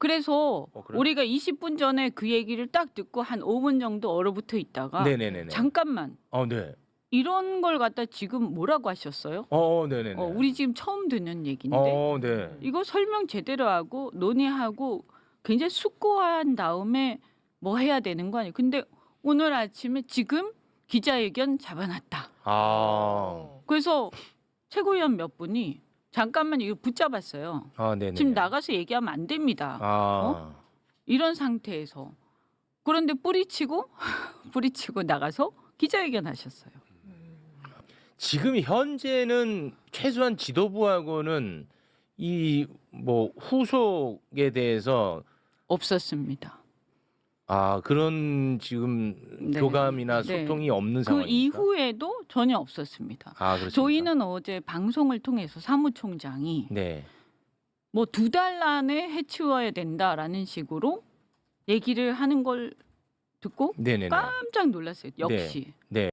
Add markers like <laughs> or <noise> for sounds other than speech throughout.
그래서 어, 그래요? 우리가 20분 전에 그 얘기를 딱 듣고 한 5분 정도 얼어붙어 있다가 네네네네. 잠깐만 어, 네. 이런 걸 갖다 지금 뭐라고 하셨어요? 어, 네네네. 어, 우리 지금 처음 듣는 얘기인데 어, 네. 이거 설명 제대로 하고 논의하고 굉장히 숙고한 다음에 뭐 해야 되는 거 아니에요? 근데 오늘 아침에 지금 기자회견 잡아놨다. 아, 그래서 최고위원 몇 분이 잠깐만 이거 붙잡았어요. 아, 네네. 지금 나가서 얘기하면 안 됩니다. 아, 이런 상태에서 그런데 뿌리치고 <laughs> 뿌리치고 나가서 기자회견 하셨어요. 지금 현재는 최소한 지도부하고는 이 뭐 후속에 대해서 없었습니다. 아 그런 지금 네. 교감이나 네. 소통이 없는 그 상황입니까? 이후에도 전혀 없었습니다. 아 그렇습니까? 저희는 어제 방송을 통해서 사무총장이 네. 뭐 두 달 안에 해치워야 된다라는 식으로 얘기를 하는 걸 듣고 네네네. 깜짝 놀랐어요. 역시 네.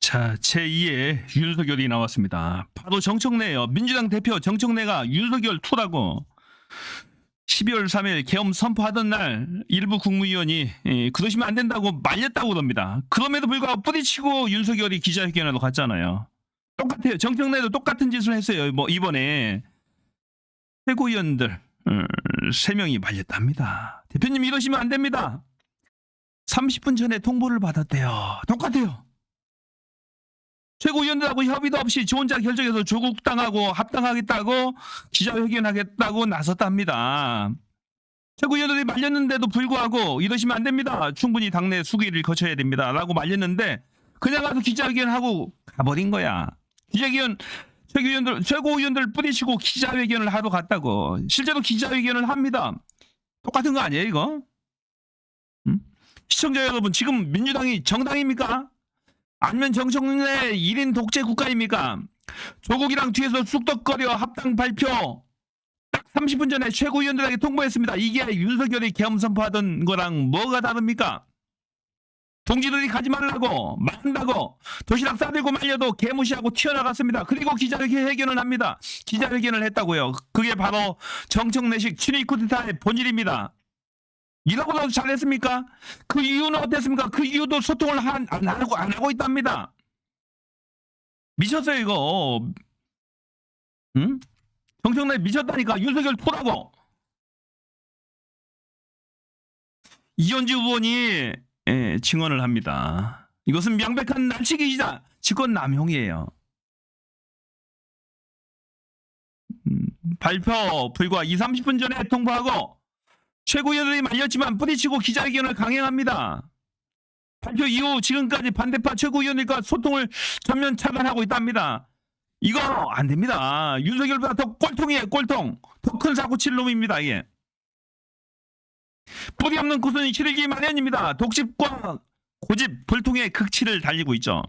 자, 제2의 윤석열이 나왔습니다. 바로 정청래예요. 민주당 대표 정청래가 윤석열 투라고 12월 3일 계엄 선포하던 날 일부 국무위원이 예, 그러시면 안 된다고 말렸다고 그럽니다. 그럼에도 불구하고 뿌리치고 윤석열이 기자회견하러 갔잖아요. 똑같아요. 정청래도 똑같은 짓을 했어요. 뭐 이번에 최고위원들 어, 3명이 말렸답니다. 대표님 이러시면 안 됩니다. 30분 전에 통보를 받았대요. 똑같아요. 최고위원들하고 협의도 없이 지 혼자 결정해서 조국 당하고 합당하겠다고 기자회견하겠다고 나섰답니다. 최고위원들이 말렸는데도 불구하고 이러시면 안 됩니다. 충분히 당내 수기를 거쳐야 됩니다. 라고 말렸는데 그냥 가서 기자회견하고 가버린 거야. 기자회견 최고위원들 최고위원들 뿌리치고 기자회견을 하러 갔다고 실제로 기자회견을 합니다. 똑같은 거 아니에요 이거? 음? 시청자 여러분 지금 민주당이 정당입니까? 아니면 정청래 1인 독재 국가입니까? 조국이랑 뒤에서 쑥덕거려 합당 발표 딱 30분 전에 최고위원들에게 통보했습니다. 이게 윤석열이 계엄 선포하던 거랑 뭐가 다릅니까? 동지들이 가지 말라고 말한다고 도시락 싸들고 말려도 개무시하고 튀어나갔습니다. 그리고 기자회견을 합니다. 기자회견을 했다고요. 그게 바로 정청래식 친위 쿠데타의 본질입니다. 이라고 도 잘했습니까? 그 이유는 어땠습니까? 그 이유도 소통을 한, 안 하고 안 하고 있답니다. 미쳤어요 이거. 응? 정청래 미쳤다니까 윤석열 토라고. 이현주 의원이 예, 증언을 합니다. 이것은 명백한 날치기이자 직권 남용이에요. 음, 발표 불과 2, 30분 전에 통보하고 최고위원들이 말렸지만 뿌리치고 기자회견을 강행합니다. 발표 이후 지금까지 반대파 최고위원들과 소통을 전면 차단하고 있답니다. 이거 안 됩니다. 윤석열보다 더 꼴통이에요, 꼴통. 더 큰 사고 칠 놈입니다, 이게. 뿌리 없는 구순이 치르기 마련입니다. 독집과 고집, 불통의 극치를 달리고 있죠.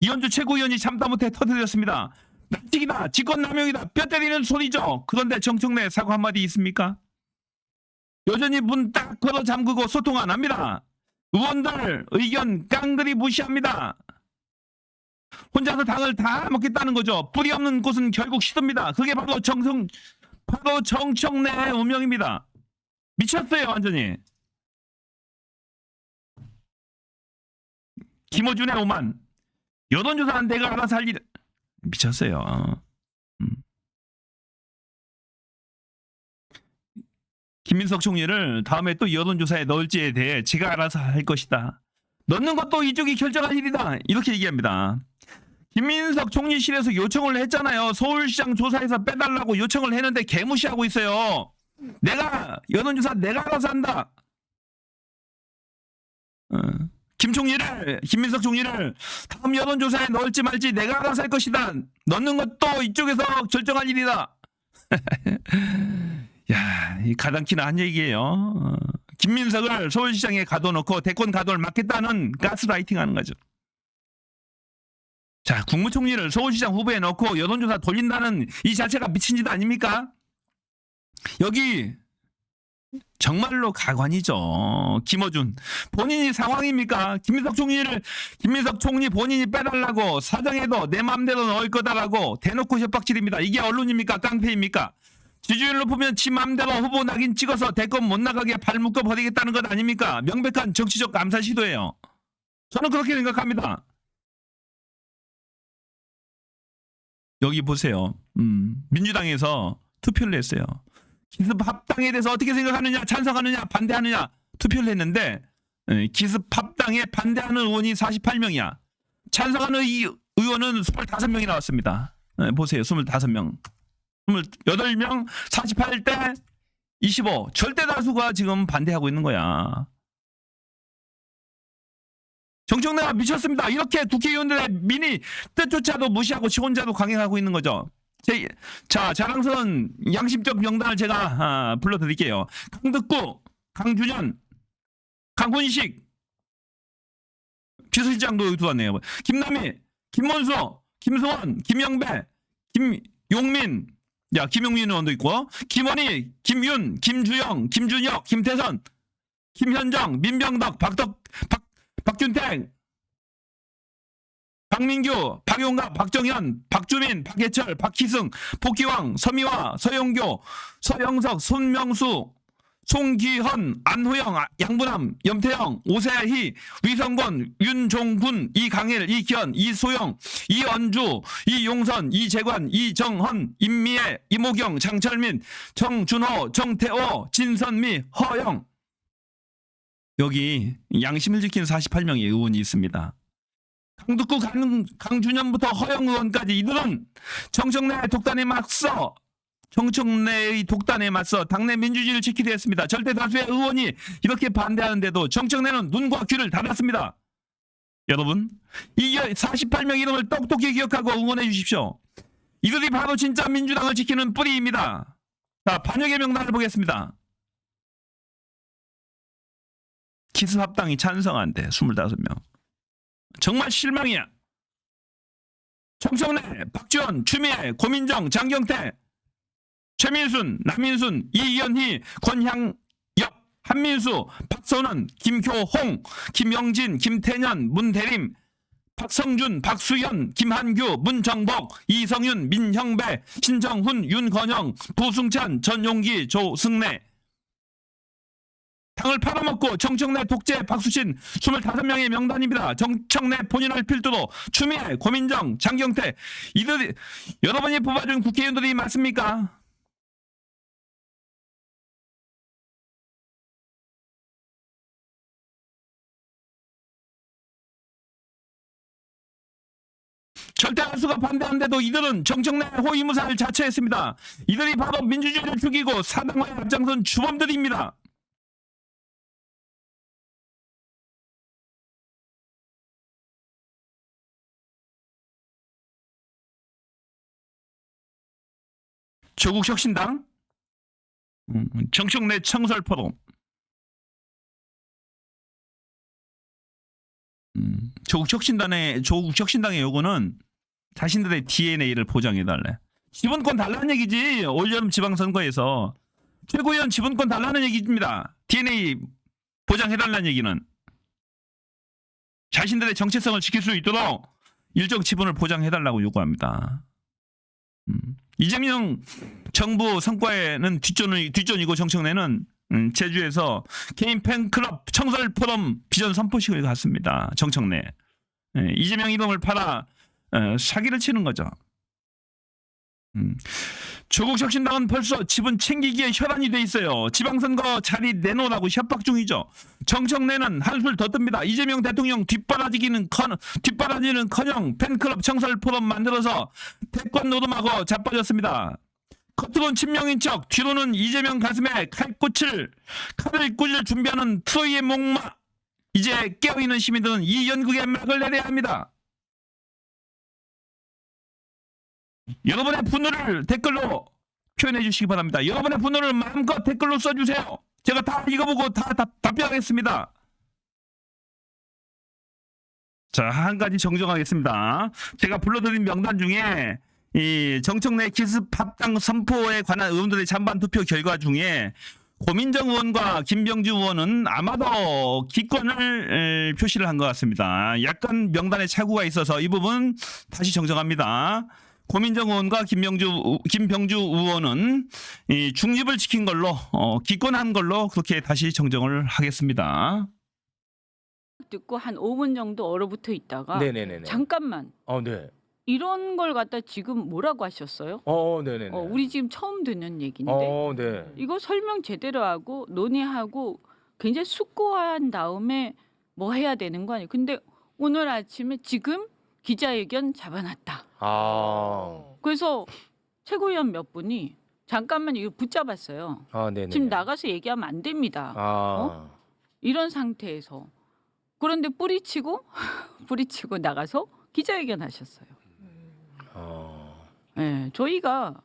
이현주 최고위원이 참다 못해 터뜨렸습니다. 납치기다, 직권남용이다, 뼈 때리는 소리죠. 그런데 정청래 사과 한마디 있습니까? 여전히 문 딱 걸어 잠그고 소통 안 합니다. 의원들 의견 깡그리 무시합니다. 혼자서 당을 다 먹겠다는 거죠. 뿌리 없는 곳은 결국 시듭니다. 그게 바로 정성, 바로 정청래의 운명입니다. 미쳤어요, 완전히. 김어준의 오만. 여론조사는 내가 알아서 할 일. 미쳤어요. 김민석 총리를 다음에 또 여론조사에 넣을지에 대해 제가 알아서 할 것이다. 넣는 것도 이쪽이 결정할 일이다. 이렇게 얘기합니다. 김민석 총리실에서 요청을 했잖아요. 서울시장 조사에서 빼달라고 요청을 했는데 개무시하고 있어요. 내가 여론조사 내가 알아서 한다. 어, 김 총리를 김민석 총리를 다음 여론조사에 넣을지 말지 내가 알아서 할 것이다. 넣는 것도 이쪽에서 결정할 일이다. <laughs> 야, 이 가당키나 한 얘기예요. 어, 김민석을 서울시장에 가둬놓고 대권 가도를 막겠다는 가스라이팅 하는 거죠. 자, 국무총리를 서울시장 후보에 넣고 여론조사 돌린다는 이 자체가 미친 짓 아닙니까? 여기 정말로 가관이죠. 김어준 본인이 상황입니까? 김민석 총리를 김민석 총리 본인이 빼달라고 사정해도 내 맘대로 넣을 거다라고 대놓고 협박질입니다. 이게 언론입니까? 깡패입니까? 지지율 높으면 지 맘대로 후보 낙인 찍어서 대권 못 나가게 발 묶어 버리겠다는 것 아닙니까? 명백한 정치적 암살 시도예요. 저는 그렇게 생각합니다. 여기 보세요. 음, 민주당에서 투표를 했어요. 기습 합당에 대해서 어떻게 생각하느냐, 찬성하느냐, 반대하느냐 투표를 했는데 예, 기습 합당에 반대하는 의원이 48명이야. 찬성하는 이 의원은 25명이 나왔습니다. 예, 보세요. 25명. 28명, 48대 25. 절대 다수가 지금 반대하고 있는 거야. 정청래가 미쳤습니다. 이렇게 국회의원들의 민의 뜻조차도 무시하고 지 혼자도 강행하고 있는 거죠. 제, 자, 자랑스러운 양심적 명단을 제가 아, 불러드릴게요. 강덕구, 강준현, 강훈식, 비서실장도 들어왔네요. 김남희, 김문수, 김승원, 김영배, 김용민, 야 김용민 의원도 있고 김원희, 김윤, 김주영, 김준혁, 김태선, 김현정, 민병덕, 박덕, 박, 박준택, 박민규, 박용갑, 박정현, 박주민, 박해철, 박희승, 복기왕, 서미화, 서영교, 서영석, 손명수, 송기헌, 안호영, 아- 양분함, 염태영, 오세희, 위성권, 윤종군, 이강일, 이기현, 이소영, 이언주, 이용선, 이재관, 이정헌, 임미애, 이모경, 장철민, 정준호, 정태호, 진선미, 허영. 여기 양심을 지키는 48명의 의원이 있습니다. 강북구 강, 강준현부터 허영 의원까지 이들은 정청래 독단에 맞서 정청래의 독단에 맞서 당내 민주주의를 지키려 했습니다. 절대 다수의 의원이 이렇게 반대하는데도 정청래는 눈과 귀를 닫았습니다. 여러분, 이 48명 이름을 똑똑히 기억하고 응원해 주십시오. 이들이 바로 진짜 민주당을 지키는 뿌리입니다. 자, 반역의 명단을 보겠습니다. 기습합당이 찬성한대 25명. 정말 실망이야. 정청래, 박지원, 추미애, 고민정, 장경태, 최민순, 남인순, 이연희, 권향엽, 한민수, 박선원, 김효홍, 김영진, 김태년, 문대림, 박성준, 박수현, 김한규, 문정복, 이성윤, 민형배, 신정훈, 윤건영, 부승찬, 전용기, 조승래. 당을 팔아먹고 정청래 독재 박수신 25명의 명단입니다. 정청래 본인을 필두로 추미애, 고민정, 장경태 이들이 여러분이 뽑아준 국회의원들이 맞습니까? 한수가 반대한데도 이들은 정청래 호위무사를 자처했습니다. 이들이 바로 민주주의를 죽이고 사당화에 앞장선 주범들입니다. 조국혁신당, 음, 정청래 청설포럼, 음, 조국혁신당의 조국혁신당의 요구는 자신들의 DNA를 보장해달래. 지분권 달라는 얘기지. 올여름 지방선거에서 최고위원 지분권 달라는 얘기입니다. DNA 보장해달라는 얘기는 자신들의 정체성을 지킬 수 있도록 일정 지분을 보장해달라고 요구합니다. 음, 이재명 정부 성과에는 뒷전이, 뒷전이고 정청래는 음, 제주에서 개인 팬클럽 청설 포럼 비전 선포식을 갔습니다. 정청래. 예, 이재명 이름을 팔아 어, 사기를 치는 거죠. 음. 조국 혁신당은 벌써 지분 챙기기에 혈안이 돼 있어요. 지방선거 자리 내놓으라고 협박 중이죠. 정청래는 한술 더 뜹니다. 이재명 대통령 뒷바라지기는 커 뒷바라지는커녕 팬클럽 청설 포럼 만들어서 대권 노름하고 자빠졌습니다. 겉으로는 친명인 척 뒤로는 이재명 가슴에 칼꽃을 칼을 꽂을 준비하는 트로이의 목마 이제 깨어있는 시민들은 이 연극에 막을 내려야 합니다. 여러분의 분노를 댓글로 표현해 주시기 바랍니다. 여러분의 분노를 마음껏 댓글로 써주세요. 제가 다 읽어보고 다, 다 답변하겠습니다. 자, 한 가지 정정하겠습니다. 제가 불러드린 명단 중에 이 정청래 기습 합당 선포에 관한 의원들의 찬반 투표 결과 중에 고민정 의원과 김병주 의원은 아마도 기권을 에, 표시를 한 것 같습니다. 약간 명단에 착오가 있어서 이 부분 다시 정정합니다. 고민정 의원과 김병주 우- 김병주 의원은 이 중립을 지킨 걸로 어, 기권한 걸로 그렇게 다시 정정을 하겠습니다. 듣고 한 5분 정도 얼어붙어 있다가 네네네네. 잠깐만 어, 네. 이런 걸 갖다 지금 뭐라고 하셨어요? 어, 네네네. 어, 우리 지금 처음 듣는 얘기인데 어, 네. 이거 설명 제대로 하고 논의하고 굉장히 숙고한 다음에 뭐 해야 되는 거 아니에요? 근데 오늘 아침에 지금 기자회견 잡아놨다. 아. 그래서 최고위원 몇 분이 잠깐만 이거 붙잡았어요. 아, 네네. 지금 나가서 얘기하면 안 됩니다. 아. 이런 상태에서 그런데 뿌리치고 <laughs> 뿌리치고 나가서 기자회견 하셨어요. 어. 예, 저희가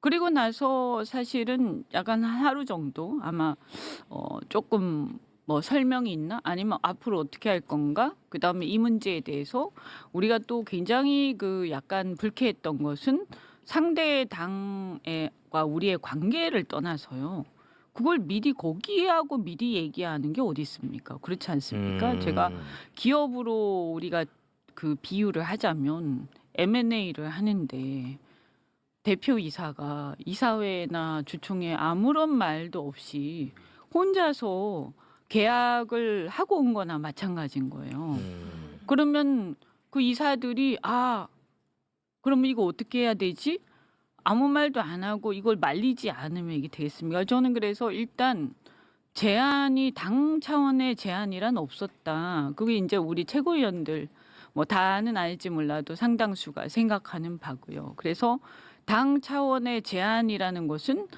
그리고 나서 사실은 약간 한 하루 정도 아마 어 조금 뭐 설명이 있나 아니면 앞으로 어떻게 할 건가 그 다음에 이 문제에 대해서 우리가 또 굉장히 그 약간 불쾌했던 것은 상대 당과 우리의 관계를 떠나서요. 그걸 미리 거기하고 미리 얘기하는 게 어디 있습니까? 그렇지 않습니까? 음. 제가 기업으로 우리가 그 비유를 하자면 M&A를 하는데 대표 이사가 이사회나 주총에 아무런 말도 없이 혼자서 계약을 하고 온 거나 마찬가지인 거예요. 음. 그러면 그 이사들이 아 그러면 이거 어떻게 해야 되지? 아무 말도 안 하고 이걸 말리지 않으면 이게 되겠습니까? 저는 그래서 일단 제안이 당 차원의 제안이란 없었다. 그게 이제 우리 최고위원들 뭐 다는 아닐지 몰라도 상당수가 생각하는 바고요. 그래서 당 차원의 제안이라는 것은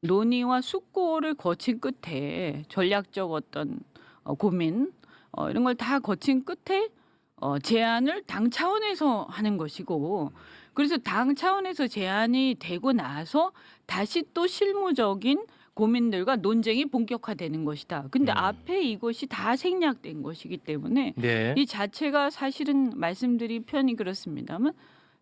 논의와 숙고를 거친 끝에 전략적 어떤 어, 고민 어, 이런 걸 다 거친 끝에 어, 제안을 당 차원에서 하는 것이고 그래서 당 차원에서 제안이 되고 나서 다시 또 실무적인 고민들과 논쟁이 본격화되는 것이다. 근데 음. 앞에 이것이 다 생략된 것이기 때문에 네. 이 자체가 사실은 말씀드리 편이 그렇습니다만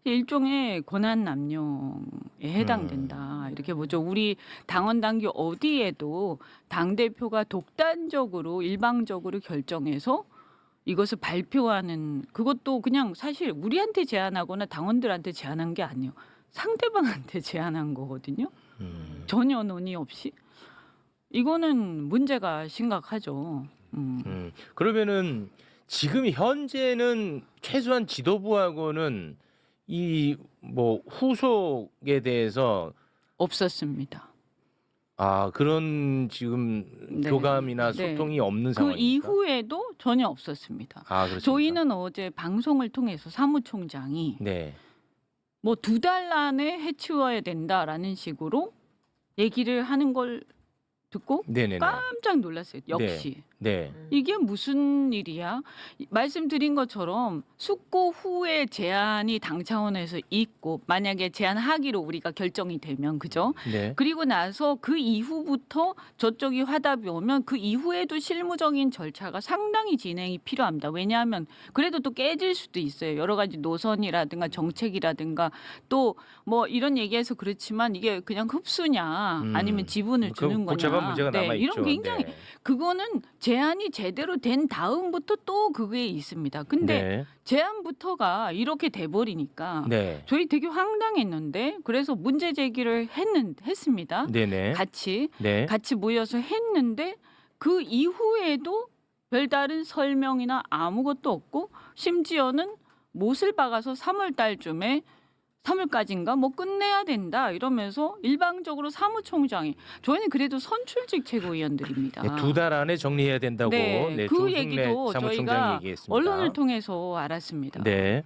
일종의 권한 남용에 해당된다 이렇게 보죠. 우리 당원 당규 어디에도 당 대표가 독단적으로 일방적으로 결정해서 이것을 발표하는 그것도 그냥 사실 우리한테 제안하거나 당원들한테 제안한 게 아니에요. 상대방한테 <laughs> 제안한 거거든요. 음. 전혀 논의 없이 이거는 문제가 심각하죠. 음. 음. 그러면은 지금 현재는 최소한 지도부하고는 이 뭐 후속에 대해서 없었습니다. 아 그런 지금 네. 교감이나 네. 소통이 없는 그 상황입니까? 이후에도 전혀 없었습니다. 아 그렇습니까? 저희는 어제 방송을 통해서 사무총장이 네. 뭐 두 달 안에 해치워야 된다라는 식으로 얘기를 하는 걸 듣고 네네네. 깜짝 놀랐어요. 역시 네. 이게 무슨 일이야? 이- 말씀드린 것처럼 숙고 후에 제안이 당 차원에서 있고 만약에 제안하기로 우리가 결정이 되면 그죠? 네. 그리고 나서 그 이후부터 저쪽이 화답이 오면 그 이후에도 실무적인 절차가 상당히 진행이 필요합니다. 왜냐하면 그래도 또 깨질 수도 있어요. 여러 가지 노선이라든가 정책이라든가 또 뭐 이런 얘기해서 그렇지만 이게 그냥 흡수냐 음. 아니면 지분을 그 주는 거냐. 복잡한 문제가 네, 남아 있죠. 이런 굉장히 그거는 제 안이 제대로 된 다음부터 또 그게 있습니다. 근데 네. 제안부터가 이렇게 돼 버리니까 네. 저희 되게 황당했는데 그래서 문제 제기를 했는 했습니다. 네네. 같이 네. 같이 모여서 했는데 그 이후에도 별다른 설명이나 아무것도 없고 심지어는 못을 박아서 3월 달쯤에 3월까지인가 뭐 끝내야 된다 이러면서 일방적으로 사무총장이 저희는 그래도 선출직 최고위원들입니다. 네, 두달 안에 정리해야 된다고 네, 네, 그 조승래 얘기도 사무총장이 저희가 얘기했습니다. 언론을 통해서 알았습니다. 네.